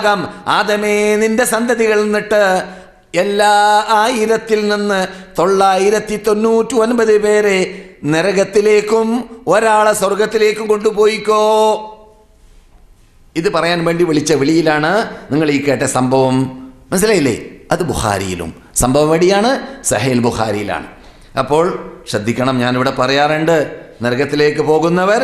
ആകാം ആദമേ നിന്റെ സന്തതികൾ നിന്നിട്ട് എല്ലാ ആയിരത്തിൽ നിന്ന് തൊള്ളായിരത്തി തൊണ്ണൂറ്റി ഒൻപത് പേരെ നരകത്തിലേക്കും ഒരാളെ സ്വർഗത്തിലേക്കും കൊണ്ടുപോയിക്കോ. ഇത് പറയാൻ വേണ്ടി വിളിച്ച വിളിയിലാണ് നിങ്ങൾ ഈ കേട്ട സംഭവം. മനസ്സിലായില്ലേ? അത് ബുഹാരിയിലും സംഭവം വഴിയാണ് സഹേൽ ബുഹാരിയിലാണ് അപ്പോൾ ശ്രദ്ധിക്കണം ഞാനിവിടെ പറയാറുണ്ട് നരകത്തിലേക്ക് പോകുന്നവർ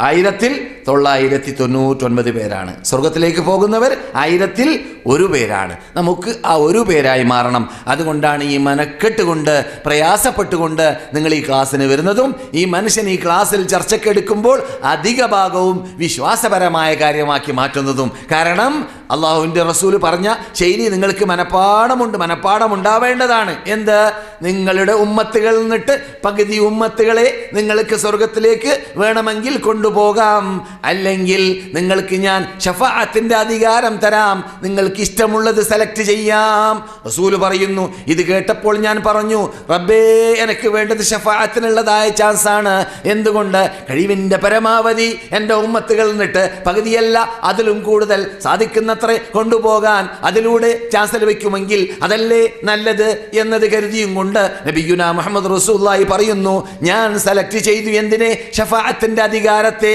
ആയിരത്തിൽ തൊള്ളായിരത്തി തൊണ്ണൂറ്റൊൻപത് പേരാണ്. സ്വർഗത്തിലേക്ക് പോകുന്നവർ ആയിരത്തിൽ ഒരു പേരാണ്. നമുക്ക് ആ ഒരു പേരായി മാറണം. അതുകൊണ്ടാണ് ഈ മനക്കെട്ട് കൊണ്ട് പ്രയാസപ്പെട്ടുകൊണ്ട് നിങ്ങൾ ഈ ക്ലാസ്സിന് വരുന്നതും ഈ മനുഷ്യൻ ഈ ക്ലാസ്സിൽ ചർച്ചക്കെടുക്കുമ്പോൾ അധിക ഭാഗവും വിശ്വാസപരമായ കാര്യമാക്കി മാറ്റുന്നതും. കാരണം അള്ളാഹുവിന്റെ റസൂൽ പറഞ്ഞ ശൈലി നിങ്ങൾക്ക് മനപ്പാടമുണ്ട് മനപ്പാടം ഉണ്ടാവേണ്ടതാണ് എന്ത്? നിങ്ങളുടെ ഉമ്മത്തുകളിൽ നിന്നിട്ട് പകുതി ഉമ്മത്തുകളെ നിങ്ങൾക്ക് സ്വർഗത്തിലേക്ക് വേണമെങ്കിൽ കൊണ്ടുപോകാം. അല്ലെങ്കിൽ നിങ്ങൾക്ക് ഞാൻ ഷഫാഅത്തിന്റെ അധികാരം തരാം. നിങ്ങൾക്ക് ഇഷ്ടമുള്ളത് സെലക്ട് ചെയ്യാം. റസൂൽ പറയുന്നു ഇത് കേട്ടപ്പോൾ ഞാൻ പറഞ്ഞു റബ്ബേ എനിക്ക് വേണ്ടത് ഷഫാഅത്തിനുള്ളതായ ആണ്. എന്തുകൊണ്ട്? കഴിവിന്റെ പരമാവധി എന്റെ ഉമ്മത്തുകൾ നിന്നിട്ട് പകുതിയല്ല അതിലും കൂടുതൽ സാധിക്കുന്നത്ര കൊണ്ടുപോകാൻ അതിലൂടെ ചാൻസ് ലഭിക്കുമെങ്കിൽ അതല്ലേ നല്ലത് എന്നത് കരുതിയും കൊണ്ട് നബിയുന മുഹമ്മദ് റസൂല്ലായി പറയുന്നു ഞാൻ സെലക്ട് ചെയ്തു എന്തിനെ? ഷഫാഅത്തിന്റെ അധികാരത്തെ.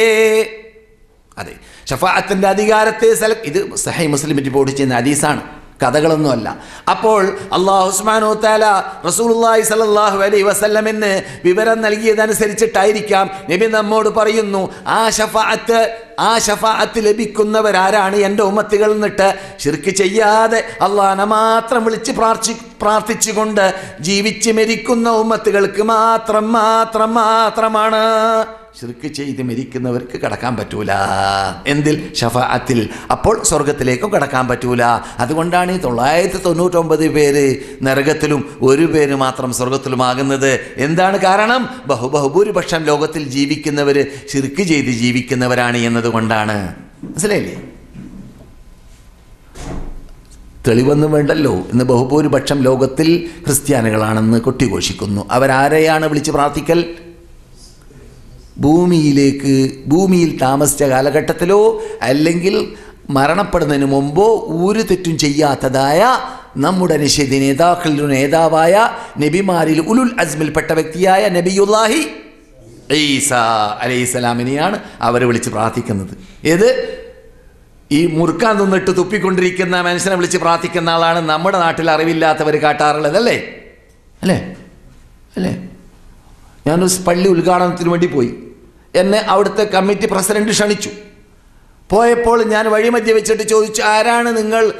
അതെ. ഷഫാഅത്തിന്റെ അധികാരത്തെ സെലക്ട് ഇത് സഹൈ മുസ്ലിം റിപ്പോർട്ട് ചെയ്യുന്ന ഹദീസാണ്. കഥകളൊന്നുമല്ല. അപ്പോൾ അള്ളാഹു ഉസ്മാനോ താല റസൂലുള്ളാഹി സ്വല്ലല്ലാഹു അലൈ വസല്ലമെന്ന് വിവരം നൽകിയതനുസരിച്ചിട്ടായിരിക്കാം നബി നമ്മോട് പറയുന്നു ആ ഷഫാഅത്ത് ആ ഷഫാഅത്ത് ലഭിക്കുന്നവരാരാണ് എന്റെ ഉമ്മത്തുകൾ നിന്നിട്ട്? ശിർക്ക് ചെയ്യാതെ അള്ളാഹനെ മാത്രം വിളിച്ച് പ്രാർത്ഥി പ്രാർത്ഥിച്ചുകൊണ്ട് ജീവിച്ച് മരിക്കുന്ന ഉമ്മത്തുകൾക്ക് മാത്രം മാത്രം മാത്രമാണ്. ശിർക്ക് ചെയ്ത് മരിക്കുന്നവർക്ക് കടക്കാൻ പറ്റൂല. എന്തിൽ? ഷഫാഅത്തിൽ. അപ്പോൾ സ്വർഗത്തിലേക്കും കടക്കാൻ പറ്റൂല. അതുകൊണ്ടാണ് ഈ തൊള്ളായിരത്തി തൊണ്ണൂറ്റൊമ്പത് പേര് നരകത്തിലും ഒരു പേര് മാത്രം സ്വർഗത്തിലുമാകുന്നത് എന്താണ് കാരണം? ബഹു ബഹുഭൂരിപക്ഷം ലോകത്തിൽ ജീവിക്കുന്നവർ ശിർക്ക് ചെയ്ത് ജീവിക്കുന്നവരാണ് എന്നതുകൊണ്ടാണ്. മനസ്സിലായില്ലേ? തെളിവൊന്നും വേണ്ടല്ലോ. ഇന്ന് ബഹുഭൂരിപക്ഷം ലോകത്തിൽ ക്രിസ്ത്യാനികളാണെന്ന് കൊട്ടിഘോഷിക്കുന്നു. അവരാരെയാണ് വിളിച്ച് പ്രാർത്ഥിക്കൽ? ഭൂമിയിലേക്ക് ഭൂമിയിൽ താമസിച്ച കാലഘട്ടത്തിലോ അല്ലെങ്കിൽ മരണപ്പെടുന്നതിന് മുമ്പോ ഒരു തെറ്റും ചെയ്യാത്തതായ നമ്മുടെ നിഷേധ നേതാക്കളിൽ നേതാവായ നബിമാരിൽ ഉലുൽ അസ്മിൽപ്പെട്ട വ്യക്തിയായ നബിയുല്ലാഹി ഈസ അലൈഹിസ്സലാമിനെയാണ് അവർ വിളിച്ച് പ്രാർത്ഥിക്കുന്നത്. ഏത്? ഈ മുറുക്കാൻ നിന്നിട്ട് തുപ്പിക്കൊണ്ടിരിക്കുന്ന മനുഷ്യനെ വിളിച്ച് പ്രാർത്ഥിക്കുന്ന ആളാണ് നമ്മുടെ നാട്ടിൽ അറിവില്ലാത്തവർ കാട്ടാറുള്ളത് അല്ലേ? അല്ലേ? അല്ലേ? ഞാനൊരു പള്ളി ഉദ്ഘാടനത്തിന് വേണ്ടി പോയി. എന്നെ അവിടുത്തെ കമ്മിറ്റി പ്രസിഡന്റ് ക്ഷണിച്ചു. പോയപ്പോൾ ഞാൻ വഴിമധ്യ വെച്ചിട്ട് ചോദിച്ചു ആരാണ് നിങ്ങൾ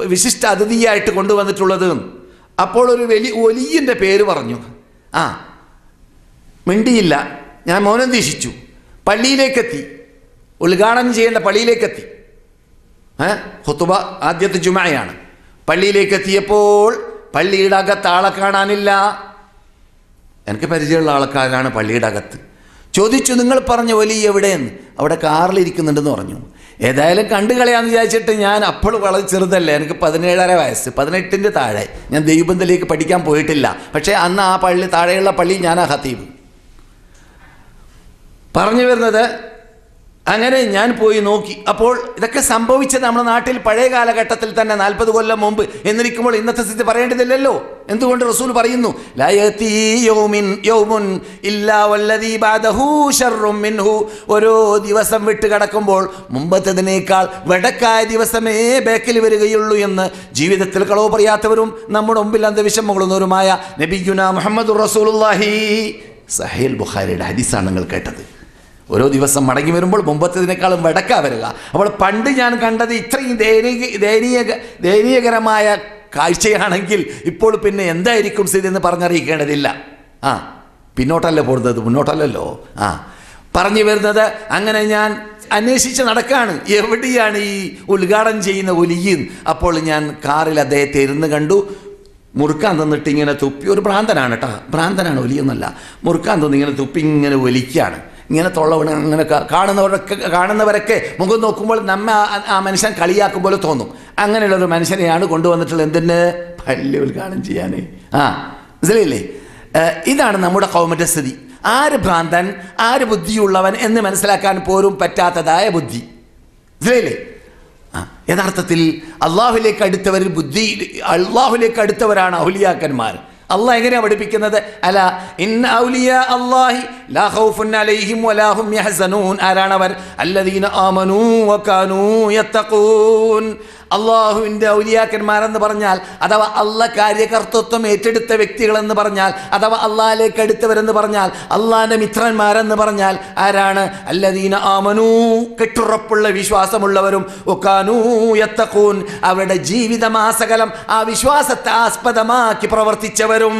വിശിഷ്ട അതിഥിയായിട്ട് കൊണ്ടുവന്നിട്ടുള്ളത്? അപ്പോൾ ഒരു വലിയ ഒലിയന്റെ പേര് പറഞ്ഞു. ആ മിണ്ടിയില്ല. ഞാൻ മൗനം ദീക്ഷിച്ചു. പള്ളിയിലേക്കെത്തി. ഉദ്ഘാടനം ചെയ്യേണ്ട പള്ളിയിലേക്കെത്തി. ഏ ഹുത്തുബ ആദ്യത്തെ ജുമയാണ്. പള്ളിയിലേക്കെത്തിയപ്പോൾ പള്ളിയുടെ അകത്ത് ആളെ കാണാനില്ല. എനിക്ക് പരിചയമുള്ള ആൾക്കാരാണ് പള്ളിയുടെ അകത്ത്. ചോദിച്ചു നിങ്ങൾ പറഞ്ഞ ഒലി എവിടെയെന്ന്? അവിടെ കാറിലിരിക്കുന്നുണ്ടെന്ന് പറഞ്ഞു. ഏതായാലും കണ്ടു കളയാന്ന് വിചാരിച്ചിട്ട് ഞാൻ അപ്പോൾ വളരെ ചെറുതല്ലേ? എനിക്ക് പതിനേഴര വയസ്സ് പതിനെട്ടിന്റെ താഴെ. ഞാൻ ദൈവബന്ധലേക്ക് പഠിക്കാൻ പോയിട്ടില്ല. പക്ഷേ അന്ന് ആ പള്ളി താഴെയുള്ള പള്ളി ഞാൻ ആ ഹത്തീബ് പറഞ്ഞു വരുന്നത് അങ്ങനെ ഞാൻ പോയി നോക്കി. അപ്പോൾ ഇതൊക്കെ സംഭവിച്ചത് നമ്മുടെ നാട്ടിൽ പഴയ കാലഘട്ടത്തിൽ തന്നെ നാൽപ്പത് കൊല്ലം മുമ്പ് എന്നിരിക്കുമ്പോൾ ഇന്നത്തെ സ്ഥിതി പറയേണ്ടതില്ലല്ലോ. എന്തുകൊണ്ട് റസൂൽ പറയുന്നു? "ലാ യൗമിൻ യൗമുൻ ഇല്ലാ വല്ലദീ ബഅദഹു ശർറും മിൻഹു. ഓരോ ദിവസം വിട്ട് കടക്കുമ്പോൾ മുമ്പത്തതിനേക്കാൾ വടക്കായ ദിവസമേ ബേക്കിൽ വരികയുള്ളൂ എന്ന് ജീവിതത്തിൽ കളവ് പറയാത്തവരും നമ്മുടെ മുമ്പിൽ അന്ധവിഷമങ്ങളുന്നവരുമായ നബിഗുന മുഹമ്മദ് റസൂലുള്ളാഹി. സഹേൽ ബുഖാരിയുടെ ഹദീസാണ് നിങ്ങൾ കേട്ടത്. ഓരോ ദിവസം മടങ്ങി വരുമ്പോൾ മുമ്പത്തേതിനേക്കാളും വടക്കാ വരിക. അപ്പോൾ പണ്ട് ഞാൻ കണ്ടത് ഇത്രയും ദയനീയ ദയനീയ ദയനീയകരമായ കാഴ്ചയാണെങ്കിൽ ഇപ്പോൾ പിന്നെ എന്തായിരിക്കും സ്ഥിതി എന്ന് പറഞ്ഞറിയിക്കേണ്ടതില്ല. ആ പിന്നോട്ടല്ലേ പോകുന്നത്? മുന്നോട്ടല്ലല്ലോ. ആ പറഞ്ഞു വരുന്നത് അങ്ങനെ ഞാൻ അന്വേഷിച്ച് നടക്കാണ്. എവിടെയാണ് ഈ ഉദ്ഘാടനം ചെയ്യുന്ന ഒലിയും അപ്പോൾ ഞാൻ കാറിൽ അദ്ദേഹത്തെ ഇരുന്ന് കണ്ടു. മുറുക്കാൻ തന്നിട്ട് ഇങ്ങനെ തുപ്പി ഒരു ഭ്രാന്തനാണ് കേട്ടോ. ഭ്രാന്തനാണ് ഒലിയൊന്നല്ല മുറുക്കാൻ തന്നിങ്ങനെ തുപ്പി ഇങ്ങനെ ഒലിക്കുകയാണ്. ഇങ്ങനെ തൊള്ളവണ അങ്ങനെ കാണുന്നവരൊക്കെ കാണുന്നവരൊക്കെ മുഖം നോക്കുമ്പോൾ നമ്മ ആ- മനുഷ്യൻ കളിയാക്കും പോലെ തോന്നും. അങ്ങനെയുള്ള ഒരു മനുഷ്യനെയാണ് കൊണ്ടുവന്നിട്ടുള്ളത് എന്തിന്? പല്ല് ഉദ്ഘാടനം ചെയ്യാൻ ആ മനസ്സിലായില്ലേ? ഇതാണ് നമ്മുടെ കൗമറ്റ സ്ഥിതി. ആര് ഭ്രാന്തൻ ആര് ബുദ്ധിയുള്ളവൻ എന്ന് മനസ്സിലാക്കാൻ പോലും പറ്റാത്തതായ ബുദ്ധി. മനസ്സിലായില്ലേ? യഥാർത്ഥത്തിൽ അള്ളാഹുലേക്ക് അടുത്തവരിൽ ബുദ്ധി അള്ളാഹുലേക്ക് അടുത്തവരാണ് ഔലിയാക്കന്മാർ. അള്ളാഹ് എങ്ങനെയാ പഠിപ്പിക്കുന്നത്? അല ഇന്ന ഔലിയ അല്ലാഹി ലാ ഖൗഫുൻ അലൈഹിം വലാ ഹും യഹ്സനൂൻ. ആരാണവർ? അല്ലദീന ആമനൂ വകാനൂ യത്തഖൂൻ. അള്ളാഹുവിന്റെ ഔലിയാക്കന്മാരെന്ന് പറഞ്ഞാൽ അഥവാ അള്ള കാര്യകർത്തൃത്വം ഏറ്റെടുത്ത വ്യക്തികളെന്ന് പറഞ്ഞാൽ അഥവാ അള്ളാഹിലേക്ക് അടുത്തവരെന്ന് പറഞ്ഞാൽ അള്ളാഹിന്റെ മിത്രന്മാരെന്ന് പറഞ്ഞാൽ ആരാണ്? അല്ലദീന ആമനൂ കെട്ടുറപ്പുള്ള വിശ്വാസമുള്ളവരും ഒക്കാനൂ യത്തഖൂൻ അവരുടെ ജീവിതമാസകലം ആ വിശ്വാസത്തെ ആസ്പദമാക്കി പ്രവർത്തിച്ചവരും.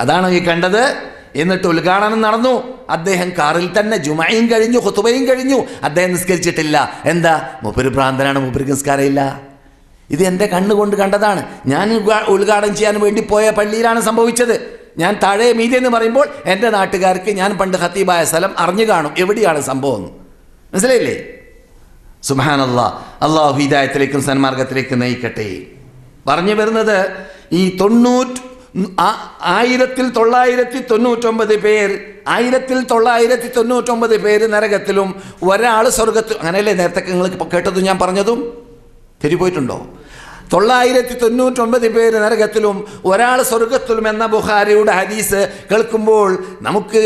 അതാണ് ഈ കണ്ടത്. എന്നിട്ട് ഉദ്ഘാടനം നടന്നു. അദ്ദേഹം കാറിൽ തന്നെ ജുമയും കഴിഞ്ഞു ഹുത്തുബയും കഴിഞ്ഞു. അദ്ദേഹം നിസ്കരിച്ചിട്ടില്ല. എന്താ? മൂപ്പര് ഭ്രാന്തനാണ് മുപ്പര് നിസ്കാരമില്ല. ഇത് എന്റെ കണ്ണുകൊണ്ട് കണ്ടതാണ്. ഞാൻ ഉദ്ഘാ- ഉദ്ഘാടനം ചെയ്യാൻ വേണ്ടി പോയ പള്ളിയിലാണ് സംഭവിച്ചത്. ഞാൻ താഴെ മീതി എന്ന് പറയുമ്പോൾ എന്റെ നാട്ടുകാർക്ക് ഞാൻ പണ്ട് ഹത്തീബായ സ്ഥലം അറിഞ്ഞു കാണും. എവിടെയാണ് സംഭവം. മനസ്സിലായില്ലേ? സുബാനല്ല അള്ളാഹു ഹിദായത്തിലേക്കും സന്മാർഗത്തിലേക്കും നയിക്കട്ടെ. പറഞ്ഞു വരുന്നത് ഈ തൊണ്ണൂറ്റ് ആയിരത്തിൽ തൊള്ളായിരത്തി തൊണ്ണൂറ്റൊമ്പത് പേർ ആയിരത്തിൽ തൊള്ളായിരത്തി തൊണ്ണൂറ്റൊമ്പത് പേര് നരകത്തിലും ഒരാൾ സ്വർഗത്തിൽ അങ്ങനെയല്ലേ നേരത്തെ നിങ്ങൾ കേട്ടതും ഞാൻ പറഞ്ഞതും? തെറ്റിപ്പോയിട്ടുണ്ടോ തൊള്ളായിരത്തി തൊണ്ണൂറ്റൊമ്പത് പേര് നരകത്തിലും ഒരാൾ സ്വർഗത്തിലും എന്ന ബുഹാരിയുടെ ഹദീസ് കേൾക്കുമ്പോൾ നമുക്ക്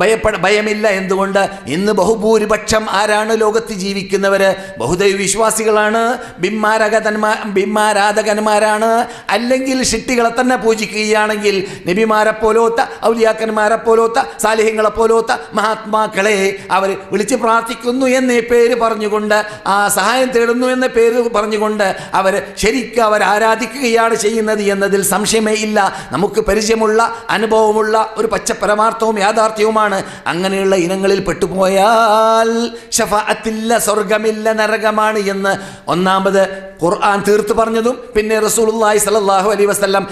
ഭയപ്പെട ഭയമില്ല എന്തുകൊണ്ട്? ഇന്ന് ബഹുഭൂരിപക്ഷം ആരാണ് ലോകത്ത് ജീവിക്കുന്നവർ ബഹുദൈവ വിശ്വാസികളാണ് ബിംമാരകന്മാ ബിംമാരാധകന്മാരാണ്. അല്ലെങ്കിൽ ഷിട്ടികളെ തന്നെ പൂജിക്കുകയാണെങ്കിൽ നബിമാരെ പോലോത്ത ഔലിയാക്കന്മാരെ പോലോത്ത സാലിഹ്യങ്ങളെ പോലോത്ത മഹാത്മാക്കളെ അവർ വിളിച്ച് പ്രാർത്ഥിക്കുന്നു എന്നീ പേര് പറഞ്ഞുകൊണ്ട് ആ സഹായം തേടുന്നു എന്ന പേര് പറഞ്ഞുകൊണ്ട് അവർ ശരിക്കും അവർ ആരാധിക്കുകയാണ് ചെയ്യുന്നത് എന്നതിൽ സംശയമേ ഇല്ല. നമുക്ക് പരിചയമുള്ള അനുഭവമുള്ള ഒരു പച്ച പരമാർത്ഥവും യാഥാർത്ഥ്യവുമാണ്. അങ്ങനെയുള്ള ഇനങ്ങളിൽ പെട്ടുപോയാൽ ഷഫാത്തില്ല സ്വർഗമില്ല നരകമാണ് എന്ന്. ഒന്നാമത് ഖുർആൻ തീർത്ത് പറഞ്ഞതും പിന്നെ റസൂലുള്ളാഹി സ്വല്ലല്ലാഹു അലൈഹി വസല്ലം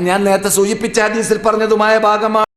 ഞാൻ നേരത്തെ സൂചിപ്പിച്ച ഹദീസിൽ പറഞ്ഞതുമായ ഭാഗമാണ്.